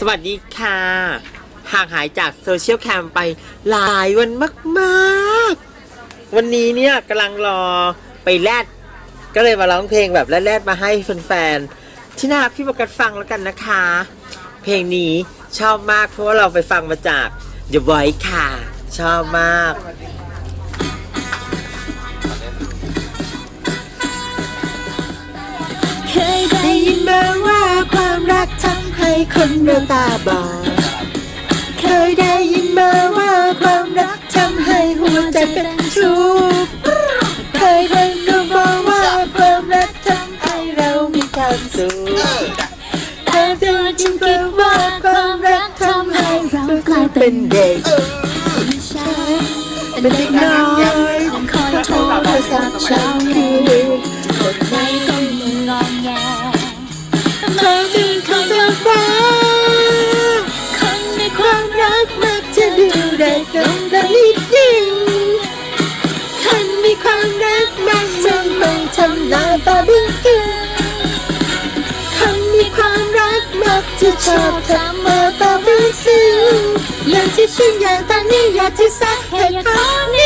สวัสดีค่ะ ห่างหายจากโซเชียลแคมไปหลายวันมาก ๆ วันนี้เนี่ยกำลังรอไปแลดก็เลยมาร้องเพลงแบบแรดๆมาให้แฟนๆ ที่น่ารักพี่ประกัดฟังแล้วกันนะคะ เพลงนี้ชอบมากเพราะว่าเราไปฟังมาจาก The Voice ค่ะ ชอบมาก คนเราตาบอดเคยได้ยินมาว่าความรักทำให้หัวใจเป็นทุกข์เคยได้ยินมาว่าความรักทำให้เรามีความสุขแต่เธอจริงก็ว่าความรักทำให้เรากลายเป็นเด็กเป็นเด็กน้อยคอยโทรศัพท์เช้าคืนกดไลค์ก็มึงงองแงเธอจึง ดูได้ตรงกันนิดนึงคนมีความรักมักจะไม่ทำลายบาบึ้งตึงคนมีความรักมักจะชอบทำมาตาบึ้งซึ้งอย่างที่ฉันอยากตอนนี้อยากจะสักให้เขา